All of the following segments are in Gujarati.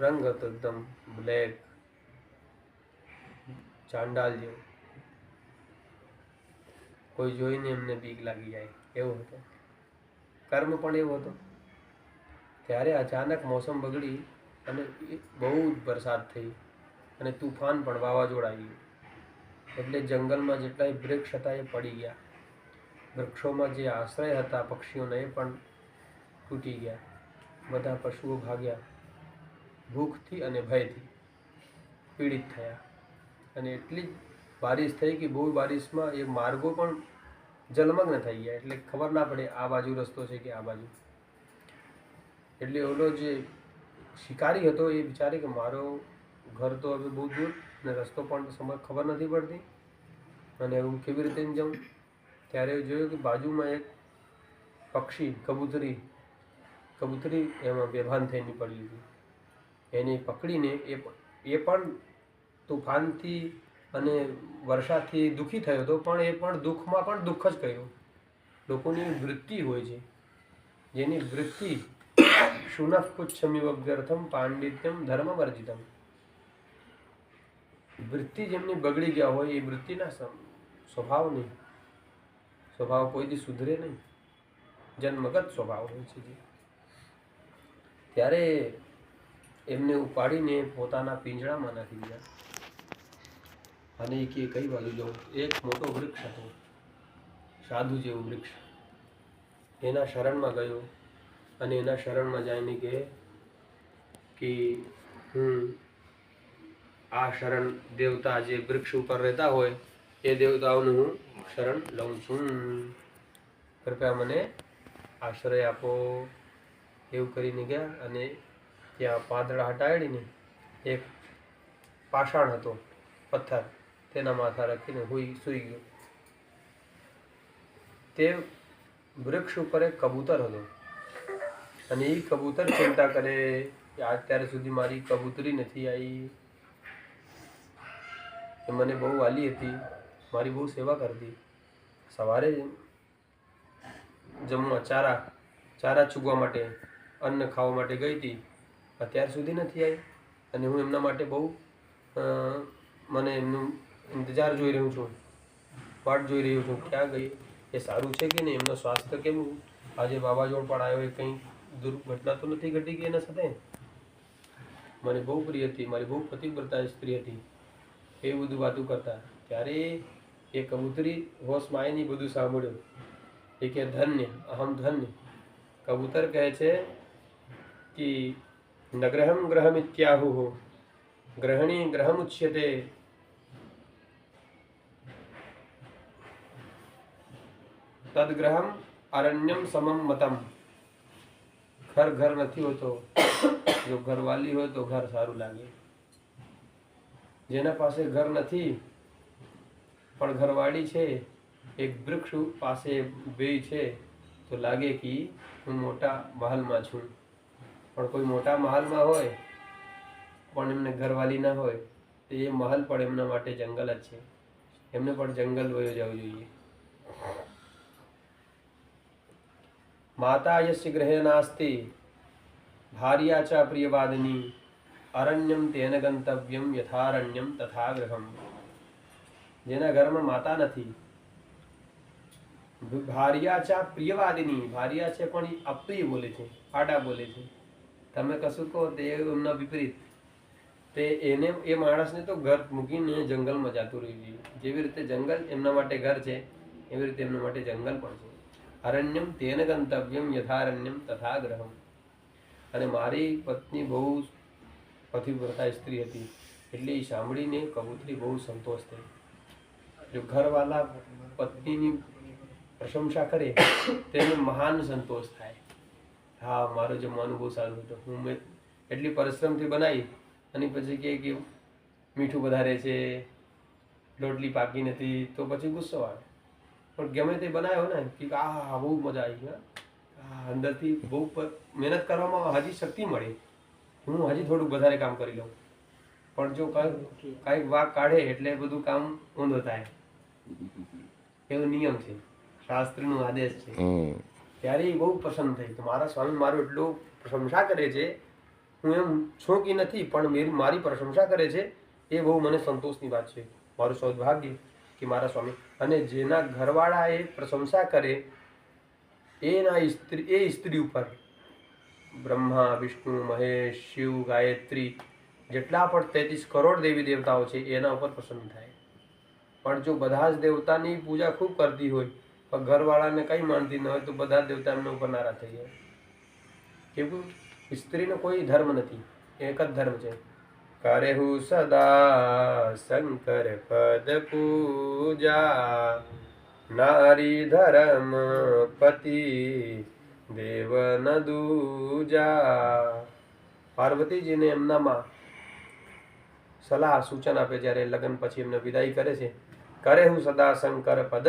રંગ હતો એકદમ બ્લેક ચાંડાલ જેવો કોઈ જોઈને એમને બીક લાગી જાય, એવો હતો. કર્મ પણ એવો હતો. ત્યારે અચાનક મોસમ બગડી અને બહુ જ વરસાદ થઈ અને તુફાન પણ વાવાઝોડા આવી એટલે જંગલમાં જેટલાય વૃક્ષ હતા એ પડી ગયા. વૃક્ષોમાં જે આશ્રય હતા પક્ષીઓને એ પણ તૂટી ગયા. બધા પશુઓ ભાગ્યા. ભૂખથી અને ભયથી પીડિત થયા. અને એટલી જ બારિશ થઈ કે બહુ બારિશમાં એ માર્ગો પણ જલમગ્ન થઈ ગયા. એટલે ખબર ના પડે આ બાજુ રસ્તો છે કે આ બાજુ. એટલે ઓલો જે શિકારી હતો એ વિચારે કે મારો ઘર તો હવે બહુ દૂર અને રસ્તો પણ સમય ખબર નથી પડતી. અને હું કેવી રીતે જાઉં? ત્યારે જોયું કે બાજુમાં એક પક્ષી, કબૂતરી કબૂતરી એમાં બેભાન થઈને પડી હતી. એને પકડીને એ એ પણ તુફાનથી અને વર્ષાથી દુઃખી થયો હતો, પણ એ પણ દુઃખમાં પણ દુઃખ જ કર્યું લોકોની વૃત્તિ હોય છે. જેની વૃત્તિ શુનફ પુચ્છમિવ વ્યર્થમ પાંડિત્યમ ધર્મવર્જિતમ. વૃત્તિ જેમની બગડી ગયા હોય, એ વૃત્તિના સ્વભાવ નહીં. સ્વભાવ કોઈ દી સુધરે નહીં. જન્મગત સ્વભાવ હોય છે જે. ત્યારે એમને ઉપાડીને પોતાના પિંજરામાં નાખી દીધા. અને એ કે કઈ બાજુ જવું એક મોટો વૃક્ષ હતો. સાધુ જેવું વૃક્ષ. એના શરણમાં ગયો અને એના શરણમાં જઈને કે કે હું આ શરણ દેવતા જે વૃક્ષ ઉપર રહેતા હોય, એ દેવતાઓનું હું શરણ લઉં છું. કૃપયા મને આશ્રય આપો. એવું કરીને ગયા અને ત્યાં પાંદડા હટાડીને એક પાષાણ હતો, પથ્થર, તેના માથા રાખીને હુઈ સૂઈ ગયો. તે વૃક્ષ ઉપર એક કબૂતર હતો. અને એ કબૂતર ચિંતા કરે કે અત્યાર સુધી મારી કબૂતરી નથી આવી એ મને બહુ વાલી હતી, મારી બહુ સેવા કરતી. સવારે જમવા ચારા ચારા ચૂગવા માટે અન્ન ખાવા માટે ગઈ હતી. અત્યાર સુધી નથી આવી. અને હું એમના માટે બહુ મને એમનું ઇંતજાર જોઈ રહ્યો છું. વાટ જોઈ રહ્યો છું, ક્યાં ગઈ? એ સારું છે કે નહીં? એમનું સ્વાસ્થ્ય કેવું? આજે વાવાઝોડ પણ આવ્યો, એ કંઈ દુર્ઘટના તો નથી ઘટી ગઈ એના સાથે? મને બહુ પ્રિય હતી, મારી બહુ પતિવ્રતા સ્ત્રી હતી. એ બધું વાતું કરતા. ત્યારે એ કબૂતરી હોશમાં આવીને બધું સાંભળ્યું. એ કે ધન્ય, અહમ ધન્ય. કબૂતર કહે છે કે નગ્રહમ ગ્રહમિત્યાહુ ગ્રહણી ગ્રહમુચ્યતે તદગ્રહમ અરણ્યમ સમમ મતમ ઘર ઘર નથી હોતો જો ઘરવાલી હોય તો ઘર સારું લાગે જેના પાસે ઘર નથી પણ ઘરવાળી છે એક વૃક્ષ પાસે બે છે તો લાગે કે હું મોટા મહાલમાં છું પણ કોઈ મોટા મહાલમાં હોય, પણ એમને ઘરવાલી ના હોય, તો એ મહાલ પણ એમના માટે જંગલ જ છે. એમને પણ જંગલ વયો જવું જોઈએ. માતા યસ્ય ગ્રહે નાસ્તિ, ભાર્યા ચા પ્રિયવાદની, અરણ્યમ તેન ગંતવ્યમ યથારણ્યમ તથા ગૃહમ જેના ઘરમાં માતા નથી. ભાર્યા ચા પ્રિયવાદિની, ભાર્યા છે પણ અપ્રિય બોલે છે, આડા બોલે છે. તમે કશું કહો તે એમના વિપરીત. તે એને, એ માણસને તો ઘર મૂકીને જંગલમાં જતું રહ્યું જોઈએ જેવી રીતે જંગલ એમના માટે ઘર છે, એવી રીતે એમના માટે જંગલ પણ છે. અરણ્યમ તેન ગંતવ્યમ યથારણ્યમ તથા ગ્રહમ. અને મારી પત્ની બહુ પતિવ્રતા સ્ત્રી હતી, એટલે એ સાંભળીને કબૂતરી બહુ સંતોષ થઈ. જો ઘરવાલા પત્નીની પ્રશંસા કરે તેને મહાન સંતોષ થાય. હા મારું જમવાનું બહુ સારું હતું. હું મેં એટલી પરિશ્રમથી બનાવી અને પછી કહે કે મીઠું વધારે છે રોટલી પાકી નથી તો પછી ગુસ્સો આવે. પણ ગમે તે બનાવ્યો ને કે આ બહુ મજા આવી હા. અંદરથી બહુ મહેનત કરવામાં હજી શક્તિ મળી. હું હજી થોડુંક વધારે કામ કરી લઉં. પણ જો કાંઈક કાંઈક વાક કાઢે એટલે બધું કામ ઊંધો થાય. એવો નિયમ છે. શાસ્ત્રનો આદેશ છે. ત્યારે એ બહુ પસંદ થઈ કે મારા સ્વામી મારું એટલું પ્રશંસા કરે છે, હું એમ છું કે નથી, પણ મેરી પ્રશંસા કરે છે, એ બહુ મને સંતોષની વાત છે. મારું સૌભાગ્ય કે મારા સ્વામી, અને જેના ઘરવાળા એ પ્રશંસા કરે, એના સ્ત્રી એ સ્ત્રી ઉપર, બ્રહ્મા, વિષ્ણુ, મહેશ, શિવ, ગાયત્રી, જેટલા પણ તેત્રીસ કરોડ દેવી દેવતાઓ છે, એના ઉપર પ્રસન્ન થાય. પણ જો બધા જ દેવતાની પૂજા ખૂબ કરતી હોય પણ ઘરવાળાને કંઈ માનતી ન હોય તો બધા દેવતા એમના ઉપર નારા થઈ જાય. કેવું? સ્ત્રીનો કોઈ ધર્મ નથી. એક જ ધર્મ છે. કરે હું સદા શંકર પદ પૂજા. નારી ધર્મ પતિ દેવ ન દૂજા. પાર્વતીજીને એમનામાં સલાહ સૂચન આપે જ્યારે લગ્ન પછી એમને વિદાય કરે છે. કરે હું સદા શંકર પદ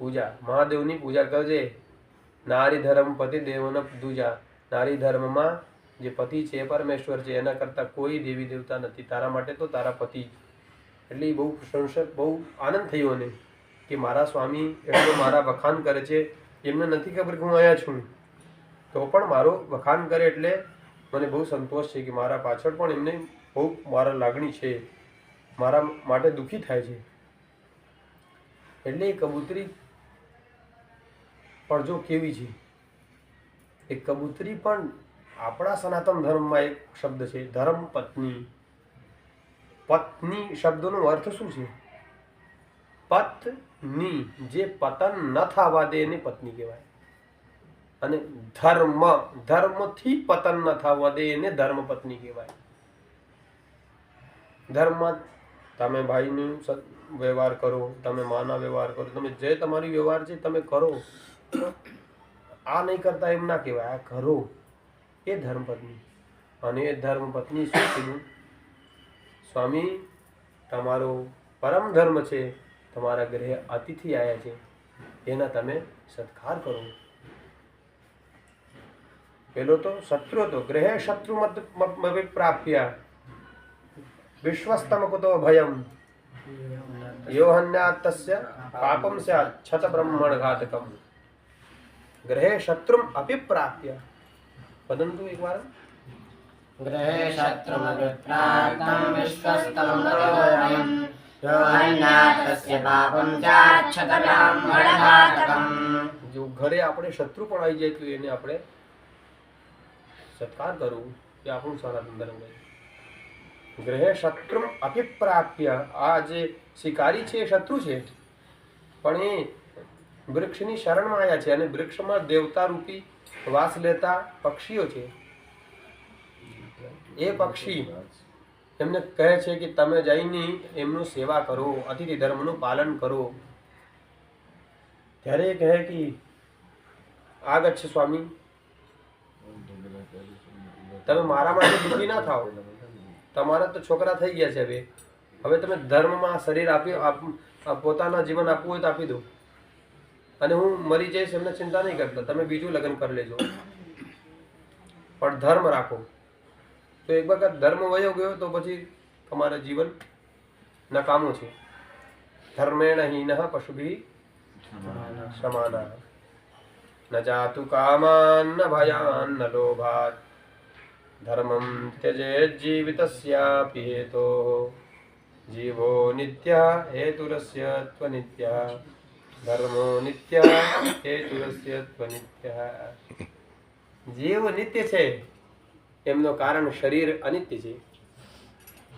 પૂજા. મહાદેવની પૂજા કરજે નારી ધર્મ પતિ દેવોને દૂજા નારી ધર્મમાં જે પતિ છે પરમેશ્વર છે, એના કરતાં કોઈ દેવી દેવતા નથી. તારા માટે તો તારા પતિ. એટલે એ બહુ પ્રશંસક, બહુ આનંદ થયો ને કે મારા સ્વામી એટલો મારા વખાણ કરે છે. એમને નથી ખબર કે હું અહીંયા છું. તો પણ મારો વખાણ કરે એટલે મને બહુ સંતોષ છે કે મારા પાછળ પણ એમને બહુ મારા લાગણી છે. મારા માટે દુઃખી થાય છે. એટલે એ કબૂતરી પણ જો કેવી છે? એ કબૂતરી પણ આપણા સનાતન ધર્મમાં એક શબ્દ છે, ધર્મ પત્ની. પત્ની શબ્દનો અર્થ શું છે? પત્ની, જે પતન ન થવા દે એને પત્ની કહેવાય. અને ધર્મ, ધર્મથી પતન ન થવા દે એને ધર્મ પત્ની કહેવાય. ધર્મ તમે ભાઈનું વ્યવહાર કરો, તમે માના વ્યવહાર કરો, તમે જે તમારી વ્યવહાર છે તમે કરો. આ નહીં કરતા એમ ના કહેવાય આ કરો એ ધર્મપત્ની. અને એ ધર્મપત્ની શું કીધું સ્વામી તમારો પરમ ધર્મ છે તમારા ગ્રહે અતિથિ આવ્યા છે એના તમે સત્કાર કરો. પેલો તો શત્રુ હતો ગ્રહે શત્રુ મત પ્રાપ્ય. વિશ્વસ્તમ કુતો ભયમ. યોહન્યા તસ્ય પાપમ સ્યાત છત બ્રહ્મણ ઘાતકમ. ગ્રહે શત્રુમ અપિપ્રાપ્ય વદંતુ એકવાર गृहे शत्रुमभिप्राप्तं विश्वस्तं मयोऽयं यो हन्यातस्य पापं चाच्छतब्राह्मणघातकम् જો ઘરે આપણે શત્રુ પણ આવી જાય તો એને આપણે સત્કાર કરવું એ આપણું સનાતન ધર્મ છે ગ્રહે શત્રુમ અપિપ્રાપ્ય આ જે શિકારી છે એ શત્રુ છે પણ એ વૃક્ષની શરણમાં આવ્યા છે અને વૃક્ષમાં દેવતા રૂપી વાસ લેતા પક્ષીઓ છે. એ પક્ષી એમને કહે છે કે તમે જઈને એમનું સેવા કરો, અતિથિ ધર્મનું પાલન કરો. ત્યારે એ કહે કે આગચ્છ સ્વામી, તમે મારા માટે દુઃખી ના થાઓ. તમારા તો છોકરા થઈ ગયા છે હવે. હવે તમે ધર્મમાં શરીર આપ- પોતાના જીવન આપવું હોય તો આપી દો. અને હું મરી જઈશ એમને ચિંતા નહીં કરતા. તમે બીજું લગ્ન કરી લેજો. પણ ધર્મ રાખો. તો એક વખત ધર્મ વયો ગયો તો પછી તમારું જીવન નકામું છે. ધર્મેણ હીન પશુભી સમાના ન જાતુ કામાન ન ભયાન ન લોભાત. ધર્મમ ત્યજે જીવિતસ્યાપી હેતો. જીવો નિત્ય હેતુરસ્ય ત્વનિત્ય. ધર્મો નિત્ય હેતુરસ્ય ત્વનિત્ય જીવ નિત્ય છે એમનો કારણ શરીર અનિત્ય છે.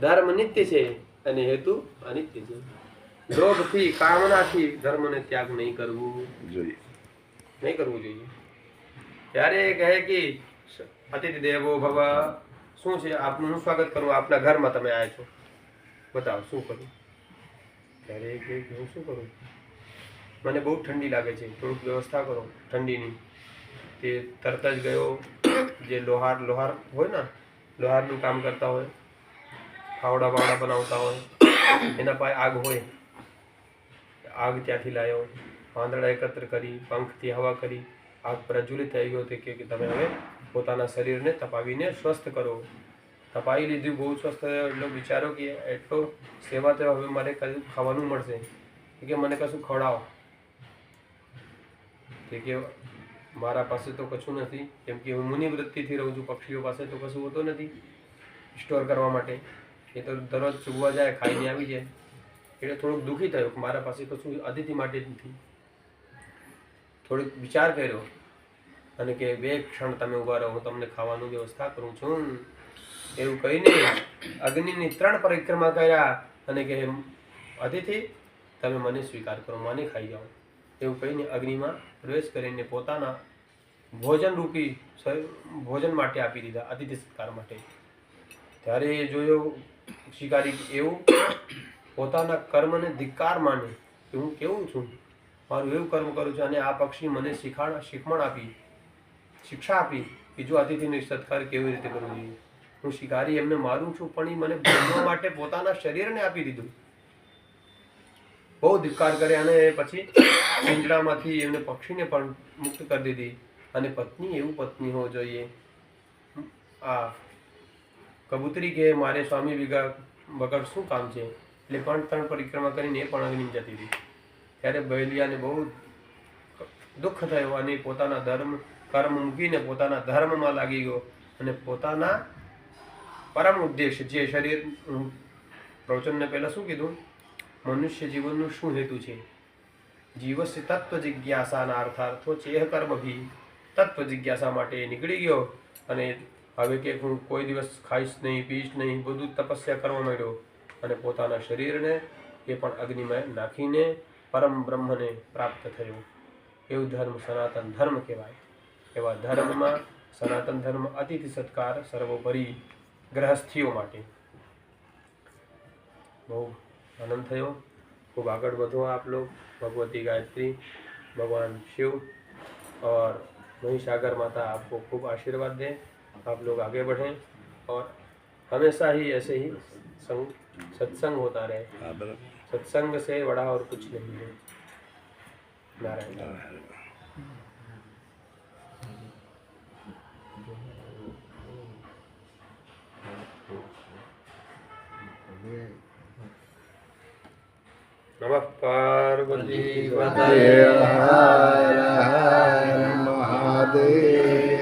ધર્મ નિત્ય છે અને હેતુ અનિત્ય છે. લોભથી કામનાથી ધર્મને ત્યાગ નહીં કરવું. જોઈએ. નહીં કરવું જોઈએ. ત્યારે એ કહે કે અતિથિ દેવો ભવ શું છે આપનું? હું સ્વાગત કરું આપના ઘરમાં તમે આવ્યા છો. બતાવો શું કરું ત્યારે એ કહે કે હું શું કરું? મને બહુ ઠંડી લાગે છે. થોડુંક વ્યવસ્થા કરો ઠંડીની. તે તરત જ ગયો, જે લોહાર લોહાર હોય ને, લોહારનું કામ કરતા હોય, ફાવડા બાવડા બનાવતા હોય, એના પાસે આગ હોય. આગ ત્યાંથી લાવ્યો પાંદડા એકત્ર કરી, પંખથી હવા કરી, આગ પ્રજ્વલિત થઈ ગયો તે કે તમે હવે પોતાના શરીરને તપાવીને સ્વસ્થ કરો. તપાવી લીધું, બહુ સ્વસ્થ થયો, એટલો વિચારો કે એટલો સેવા થયો, હવે મારે કશું ખાવાનું મળશે. કે મને કશું ખવડાવો. તે કે મારા પાસે તો કશું નથી. કેમ કે હું મુનિ વૃત્તિથી રહું છું, પક્ષીઓ પાસે તો કશું હોતું નથી સ્ટોર કરવા માટે. એ તો દરરોજ ચૂગવા જાય, ખાઈને આવી જાય. એટલે થોડુંક દુઃખી થયું કે મારા પાસે કશું અતિથિ માટે નથી. થોડીક વિચાર કર્યો અને કે બે ક્ષણ તમે ઊભા રહો, હું તમને ખાવાનું વ્યવસ્થા કરું છું. એવું કહીને અગ્નિની ત્રણ પરિક્રમા કર્યા અને કે અતિથિ, તમે મને સ્વીકાર કરો, મને ખાઈ જાઓ એવું કહીને અગ્નિમાં પ્રવેશ કરીને પોતાના ભોજન રૂપી સ- ભોજન માટે આપી દીધા, અતિથિ સત્કાર માટે. ત્યારે એ જોયો, શિકારી એવું, પોતાના કર્મને ધિક્કાર માને કે હું કેવું છું? મારું એવું કર્મ કરું છું અને આ પક્ષી મને શીખાણ, શીખમણ આપી, શિક્ષા આપી કે જો અતિથિનો સત્કાર કેવી રીતે કરવો જોઈએ? હું શિકારી એમને મારું છું, પણ એ મને માટે પોતાના શરીરને આપી દીધું. બહુ ધિક્કાર કર્યા અને પછી પિંજરામાંથી એમને પક્ષીને પણ મુક્ત કરી દીધી. અને પત્ની એવું પત્ની હોવું જોઈએ. આ કબૂતરી કે મારે સ્વામી વિગા વગર શું કામ છે? એટલે પણ ત્રણ પરિક્રમા કરીને એ પણ અગ્નિ જતી હતી. ત્યારે બહેલિયાને બહુ દુઃખ થયું અને પોતાના ધર્મ, કર્મ મૂકીને પોતાના ધર્મમાં લાગી ગયો. અને પોતાના પરમ ઉદ્દેશ જે શરીર પ્રવચનને પહેલાં શું કીધું? મનુષ્ય જીવનનું શું હેતુ છે? જીવસ્ય તત્વ જિજ્ઞાસાના અર્થાર્થો ચેહ કર્મભી તત્વ જિજ્ઞાસા માટે નીકળી ગયો અને હવે કે હું કોઈ દિવસ ખાઈશ નહીં પીશ નહીં, બધું તપસ્યા કરવા માંડ્યો અને પોતાના શરીરને એ પણ અગ્નિમાં નાખીને પરમ બ્રહ્મને પ્રાપ્ત થયું. એવું ધર્મ સનાતન ધર્મ કહેવાય. એવા ધર્મમાં સનાતન ધર્મ અતિથિ સત્કાર સર્વોપરી ગ્રહસ્થીઓ માટે. બહુ આનંદ થયો खूब આગળ વધો आप लोग भगवती गायत्री भगवान शिव और महिषागर माता आपको खूब आशीर्वाद दें आप लोग आगे बढ़ें और हमेशा ही ऐसे ही संग सत्संग होता रहे सत्संग से बड़ा और कुछ नहीं है नारायण નમઃ પાર્વતી હર હર મહાદેવ